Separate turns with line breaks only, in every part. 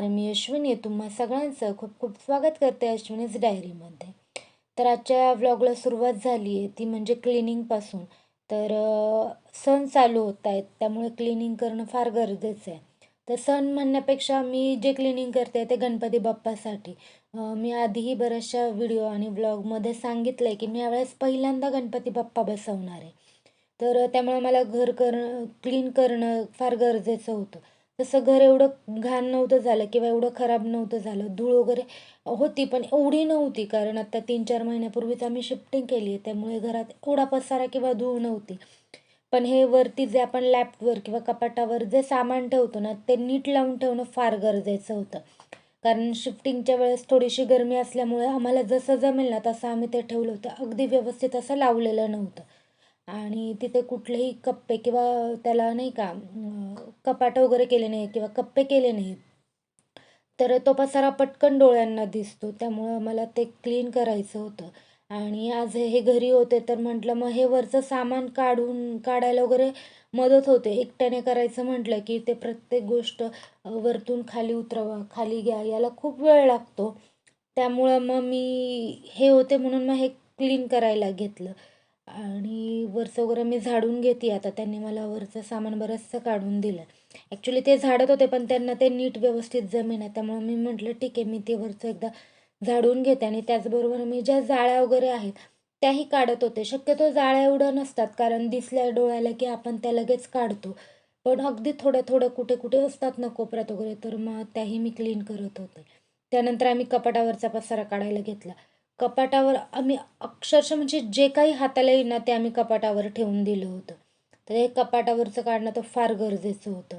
नमस्कार मी अश्विनी तुम्हा सगळ्यांचं खूप खूप स्वागत करते अश्विनीज डायरीमध्ये तर आजच्या व्लॉगला सुरुवात झाली आहे. ती म्हणजे क्लिनिंगपासून तर सण चालू होत आहेत. त्यामुळे क्लिनिंग करणं फार गरजेचं आहे. तर सण म्हणण्यापेक्षा मी जे क्लिनिंग करते ते गणपती बाप्पासाठी. मी आधीही बऱ्याचशा व्हिडिओ आणि व्लॉगमध्ये सांगितलं आहे की मी यावेळेस पहिल्यांदा गणपती बाप्पा बसवणार आहे. तर त्यामुळे मला घर करणं क्लीन करणं फार गरजेचं होतं. तसं घर एवढं घाण नव्हतं झालं किंवा एवढं खराब नव्हतं झालं धूळ वगैरे होती पण एवढी नव्हती कारण आता तीन चार महिन्यापूर्वीच आम्ही शिफ्टिंग केली आहे त्यामुळे घरात एवढा पसारा किंवा धूळ नव्हती. पण हे वरती जे आपण लॅपवर किंवा कपाटावर जे सामान ठेवतो ना ते नीट लावून ठेवणं फार गरजेचं होतं. कारण शिफ्टिंगच्या वेळेस थोडीशी गरमी असल्यामुळे आम्हाला जसं जमेल ना तसं आम्ही ते ठेवलं होतं. अगदी व्यवस्थित असं लावलेलं नव्हतं. आणि तिथे कुठलेही कप्पे किंवा त्याला नाही का कपाट वगैरे केले नाही किंवा कप्पे केले नाहीत. तर तो पसारा पटकन डोळ्यांना दिसतो. त्यामुळं मला ते क्लीन करायचं होतं. आणि आज हे घरी होते तर म्हटलं मग हे वरचं सामान काढून काढायला वगैरे मदत होते. एकट्याने करायचं म्हटलं की ते प्रत्येक गोष्ट वरतून खाली उतरवा खाली घ्या याला खूप वेळ लागतो. त्यामुळं मग मी हे होते म्हणून मग हे क्लीन करायला घेतलं. आणि वरचं वगैरे मी झाडून घेते आता. त्यांनी मला वरचं सामान बरंचसं काढून दिलं. ॲक्च्युली ते झाडत होते पण त्यांना ते नीट व्यवस्थित जमीन आहे. त्यामुळे मी म्हटलं ठीक आहे मी ते वरचं एकदा झाडून घेते. आणि त्याचबरोबर मी ज्या जाळ्या वगैरे आहेत त्याही काढत होते. शक्यतो जाळ्या एवढं नसतात कारण दिसल्या डोळ्याला की आपण त्या लगेच काढतो. पण अगदी थोडं थोडं कुठे कुठे असतात ना कोपऱ्यात वगैरे तर मग त्याही मी क्लीन करत होते. त्यानंतर आम्ही कपाटावरचा पसारा काढायला घेतला. कपाटावर आम्ही अक्षरशः म्हणजे जे काही हाताला येईल ना ते आम्ही कपाटावर ठेवून दिलं होतं. तर हे कपाटावरचं काढणं तर फार गरजेचं होतं.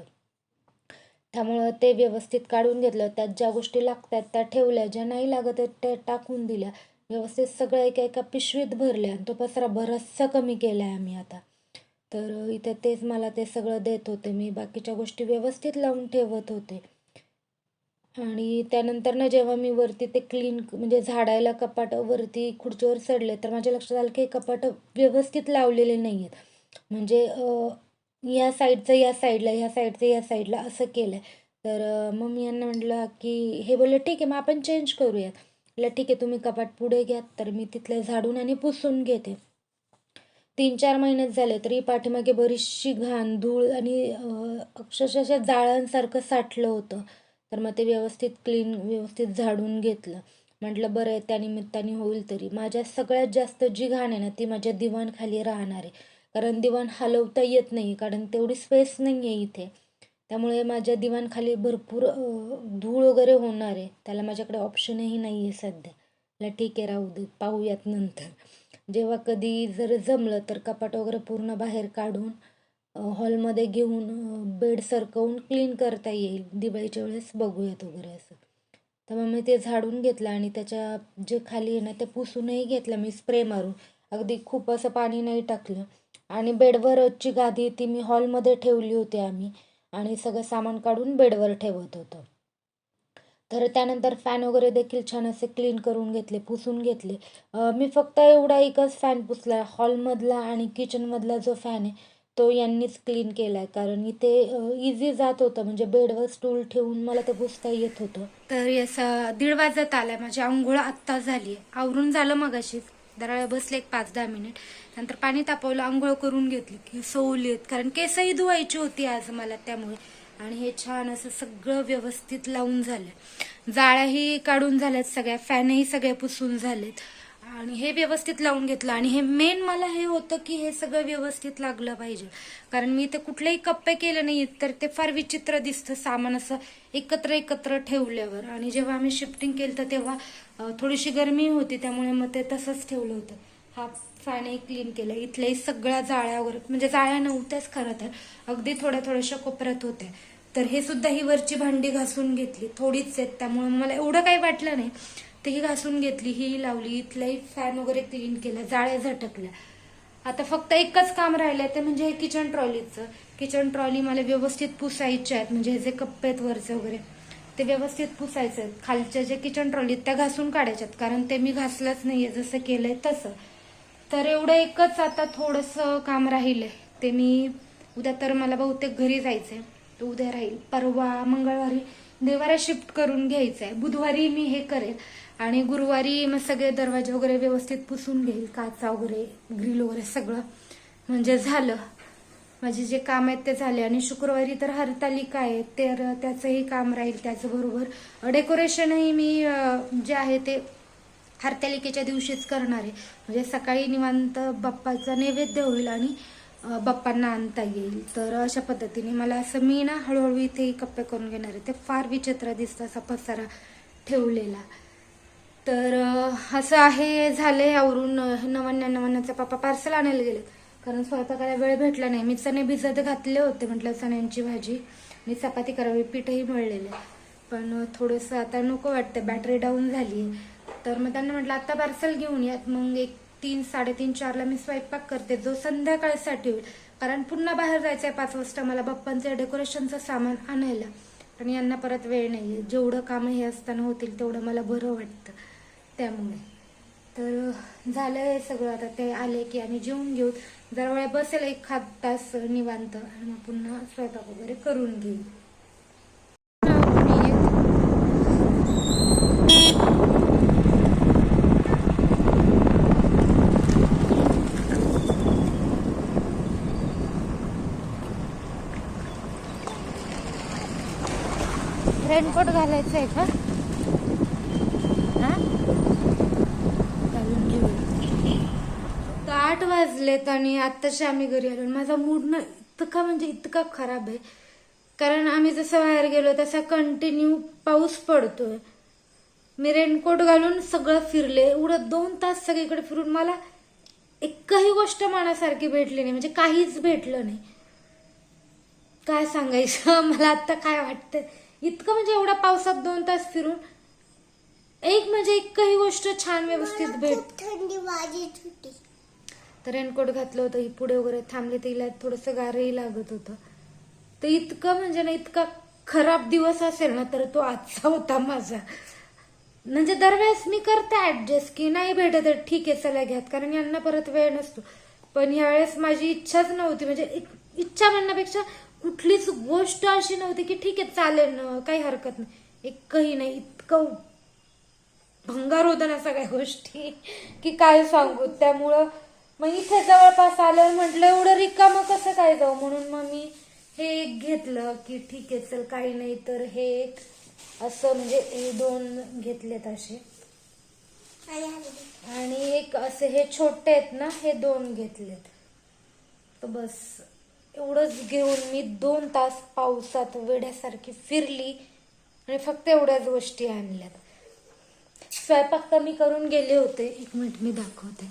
त्यामुळं ते व्यवस्थित काढून घेतलं. त्यात ज्या गोष्टी लागतात त्या ठेवल्या ज्या नाही लागत आहेत त्या टाकून दिल्या. व्यवस्थित सगळं एका एका पिशवीत भरल्या आणि तो पसरा बराचसा कमी केला आहे आम्ही आता. तर इथे तेच मला ते सगळं देत होते. मी बाकीच्या गोष्टी व्यवस्थित लावून ठेवत होते. आणि त्यानंतर ना जेव्हा मी वरती ते क्लीन म्हणजे झाडायला कपाट वरती खुर्चीवर चढले तर माझ्या लक्षात आलं की कपाट व्यवस्थित लावलेले नाही आहेत म्हणजे या साईडचं या साईडला ह्या साईडचं या साईडला असं केलं आहे तर मग मी यांना म्हटलं की हे बोललं ठीक आहे मग आपण चेंज करूयात. म्हटलं ठीक आहे तुम्ही कपाट पुढे घ्या तर मी तिथले झाडून आणि पुसून घेते. तीन चार महिनेच झाले तरी पाठीमागे बरीचशी घाण धूळ आणि अक्षरशः जाळ्यांसारखं साठलं होतं. तर मग ते व्यवस्थित क्लीन व्यवस्थित झाडून घेतलं. म्हटलं बरं आहे त्यानिमित्ताने होईल तरी. माझ्या सगळ्यात जास्त जी घाण आहे ना ती माझ्या दिवाणखाली राहणार आहे. कारण दिवाण हलवता येत नाही कारण तेवढी स्पेस नाही आहे इथे. त्यामुळे माझ्या दिवाणखाली भरपूर धूळ वगैरे होणार आहे. त्याला माझ्याकडे ऑप्शनही नाही आहे सध्या. मला ठीक आहे राहू दे पाहूयात नंतर. जेव्हा कधी जर जमलं तर कपाट वगैरे पूर्ण बाहेर काढून हॉलमध्ये घेऊन बेड सरकवून क्लीन करता येईल. दिवाळीच्या वेळेस बघूयात वगैरे असं. तर मग मी ते झाडून घेतलं आणि त्याच्या जे खाली आहे ना ते पुसूनही घेतलं मी स्प्रे मारून. अगदी खूप असं पाणी नाही टाकलं. आणि बेडवरची गादी ती मी हॉलमध्ये ठेवली होती आम्ही. आणि सगळं सामान काढून बेडवर ठेवत होतो. तर त्यानंतर फॅन वगैरे देखील छान असे क्लीन करून घेतले पुसून घेतले. मी फक्त एवढा एकच फॅन पुसला. हॉलमधला आणि किचनमधला जो फॅन आहे तो यांनीच क्लीन केला आहे कारण इथे इझी जात होतं. म्हणजे बेडवर स्टूल ठेवून मला ते पुसता येत होतं. तर असं दीड वाजत आलाय. माझी आंघोळ आत्ता झाली आहे आवरून झालं मग अशीच बसले एक पाच दहा मिनिट नंतर पाणी तापवलं आंघोळ करून घेतली. की सवलीत कारण केसही धुवायची होती आज मला त्यामुळे. आणि हे छान असं सगळं व्यवस्थित लावून झालं जाळ्याही काढून झाल्यात सगळ्या. फॅनही सगळ्या पुसून झालेत. आणि हे व्यवस्थित लावून घेतलं. आणि हे मेन मला हे होतं की हे सगळं व्यवस्थित लागलं पाहिजे. कारण मी ते कुठलेही कप्पे केले नाहीत तर ते फार विचित्र दिसतं सामान असं एकत्र एकत्र ठेवल्यावर. आणि जेव्हा आम्ही शिफ्टिंग केलं तर तेव्हा थोडीशी गरमी होती त्यामुळे मग ते तसंच ठेवलं होतं. हा फॅनही क्लीन केलं. इथल्याही सगळ्या जाळ्यावर म्हणजे जाळ्या नव्हत्याच खरं तर अगदी थोड्या थोड्याशा कोपऱ्यात होत्या. तर हे सुद्धा ही वरची भांडी घासून घेतली. थोडीच आहेत त्यामुळे मला एवढं काही वाटलं नाही. तर ही घासून घेतली ही लावली इथलाही फॅन वगैरे क्लीन केला जाळ्या झटकल्या. आता फक्त एकच काम राहिलंय ते म्हणजे हे किचन ट्रॉलीचं किचन ट्रॉली मला व्यवस्थित पुसायच्या आहेत म्हणजे हे जे कप्पे आहेत वरचे वगैरे ते व्यवस्थित पुसायचे आहेत. खालच्या जे किचन ट्रॉलीत त्या घासून काढायच्यात कारण ते मी घासलंच नाहीये जसं केलंय तसं. तर एवढं एकच आता थोडंसं काम राहिलंय ते मी उद्या तर मला बहुतेक घरी जायचंय तर उद्या राहील. परवा मंगळवारी देवारा शिफ्ट करून घ्यायचं आहे बुधवारी मी हे करेल. आणि गुरुवारी मग सगळे दरवाजे वगैरे व्यवस्थित पुसून घेईल काचा वगैरे ग्रिल वगैरे सगळं. म्हणजे झालं. माझे जे काम आहेत ते झाले. आणि शुक्रवारी तर हरतालिका आहे तर त्याचंही काम राहील त्याचबरोबर. डेकोरेशनही मी जे आहे ते हरतालिकेच्या दिवशीच करणार आहे. म्हणजे सकाळी निवांत बाप्पाचा नैवेद्य होईल आणि बाप्पांना आणता येईल. तर अशा पद्धतीने मला असं मी ना हळूहळू इथेही कप्पे करून घेणार आहे. ते फार विचित्र दिसतं असा पसारा ठेवलेला. तर असं आहे झालं यावरून अं, नवन्या नवन्याचा पापा पार्सल आणायला गेले कारण स्वयंपाकाला वेळ भेटला नाही. मी चणे भिजत घातले होते म्हटलं चण्यांची भाजी आणि चपाती करावी पीठही मळलेले पण थोडंसं आता नको वाटतं बॅटरी डाऊन झाली तर मग त्यांना म्हटलं आता पार्सल घेऊन यात. मग एक तीन साडेतीन चारला मी स्वयंपाक करते. जो संध्याकाळसाठी होईल. कारण पुन्हा बाहेर जायचं आहे पाच वाजता. मला बाप्पांचं डेकोरेशनचं सामान आणायला. आणि यांना परत वेळ नाही आहे जेवढं कामं हे असताना होतील तेवढं मला बरं वाटतं. त्यामुळे. तर झालं हे सगळं. आता ते आले की आम्ही जेवून घेऊ. जरा वेळ बसेल एक खात तास निवांत. आणि मग पुन्हा स्वयंपाक वगैरे करून घेऊ. रेनकोट घालायचं आहे का? हा? आठ वाजलेत आणि आत्ताशी आम्ही घरी आलो माझा मूड ना इतका म्हणजे इतका खराब आहे. कारण आम्ही जसं बाहेर गेलो तसा कंटिन्यू पाऊस पडतोय. मी रेनकोट घालून सगळं फिरले. एवढं दोन तास सगळीकडे फिरून मला एकही गोष्ट मनासारखी भेटली नाही. म्हणजे काहीच भेटलं नाही. काय सांगायचं? मला आता काय वाटतं इतकं म्हणजे एवढ्या पावसात दोन तास फिरून? एक म्हणजे एकही गोष्ट छान व्यवस्थित भेट
थंडी वाजत होती.
तर रेनकोट घातलं होतं ही पुढे वगैरे थांबले तर हिला थोडंसं गारही लागत होतं. तर इतकं म्हणजे ना इतका खराब दिवस असेल ना तर तो आजचा होता माझा. म्हणजे दरवेळेस मी करते ऍडजस्ट की नाही भेटत तर ठीक आहे चला घ्यात. कारण यांना परत वेळ नसतो. पण ह्यावेळेस माझी इच्छाच नव्हती. म्हणजे इच्छा म्हणण्यापेक्षा कुठलीच गोष्ट अशी नव्हती की ठीक आहे चालेल ना काही हरकत नाही. एकही नाही इतकं भंगार होतं ना सगळ्या गोष्टी की काय सांगू. त्यामुळं मग इथे जवळपास आलं म्हटलं एवढं रिकामं कसं काय जाऊ? म्हणून मग मी हे एक घेतलं की ठीक आहे चल काही नाही तर हे एक असं म्हणजे हे दोन घेतलेत असे.
आणि
आणि एक असे हे छोटे आहेत ना हे दोन घेतलेत. तर बस. एवढंच घेऊन मी दोन तास पावसात वेड्यासारखी फिरली आणि फक्त एवढ्याच गोष्टी आणल्यात. स्वयंपाक तर मी करून गेले होते. एक मिनिट मी दाखवते.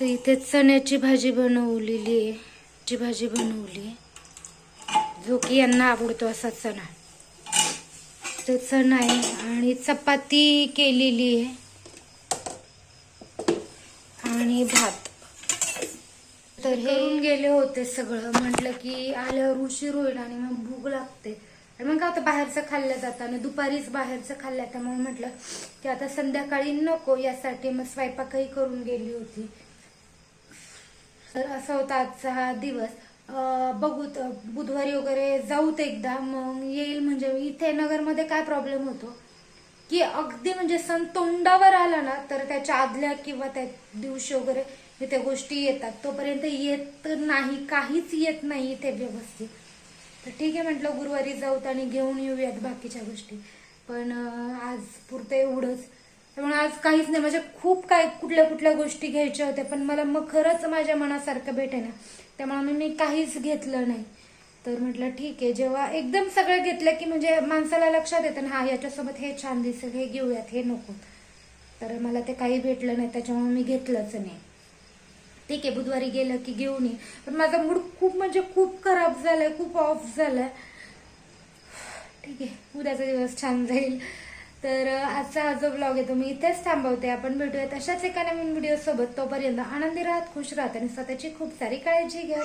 तर इथे चण्याची भाजी बनवलेली आहे. ची भाजी बनवली आहे. जो की यांना आवडतो असा चणा. ते चणा आहे आणि चपाती केलेली आहे. आणि भात. तर हे करून गेले होते सगळं. म्हटलं की आल्यावर उशीर होईल आणि मग भूक लागते. आणि मग आता बाहेरचं खाल्लं जातं आणि दुपारीच बाहेरचं खाल्लं त्यामुळे म्हटलं की आता संध्याकाळी नको यासाठी मग स्वयंपाकही करून गेली होती. तर असा होता आजचा हा दिवस. बघू बुधवारी वगैरे जाऊत एकदा. मग येईल म्हणजे इथे नगरमध्ये काय प्रॉब्लेम होतो? की अगदी म्हणजे सण तोंडावर आला ना तर त्याच्या आदल्या किंवा त्या दिवशी वगैरे इथे गोष्टी येतात. तोपर्यंत येत नाही काहीच येत नाही इथे व्यवस्थित. तर ठीक आहे म्हटलं गुरुवारी जाऊत आणि घेऊन येऊयात बाकीच्या गोष्टी. पण आज पुरतं एवढंच. त्यामुळे आज काहीच नाही. म्हणजे खूप काय कुठल्या कुठल्या गोष्टी घ्यायच्या होत्या पण मला मग खरंच माझ्या मनासारखं भेटे ना त्यामुळे मी- मी काहीच घेतलं नाही. तर म्हटलं ठीक आहे. जेव्हा एकदम सगळं घेतलं की म्हणजे माणसाला लक्षात येतं ना हा याच्यासोबत हे छान दिसेल हे घेऊयात हे नको. तर मला ते काही भेटलं नाही त्याच्यामुळे मी घेतलंच नाही. ठीक आहे बुधवारी गेलं की घेऊन ये. पण माझा मूड खूप म्हणजे खूप खराब झालाय खूप ऑफ झालाय. ठीक आहे उद्याचा दिवस छान जाईल. तर आजचा हा जो ब्लॉग आहे तो मी इथेच थांबवते. आपण भेटूयात अशाच एका नवीन व्हिडिओ सोबत. तोपर्यंत आनंदी राहत खुश राहत आणि स्वतःची खूप सारी काळजी घ्या.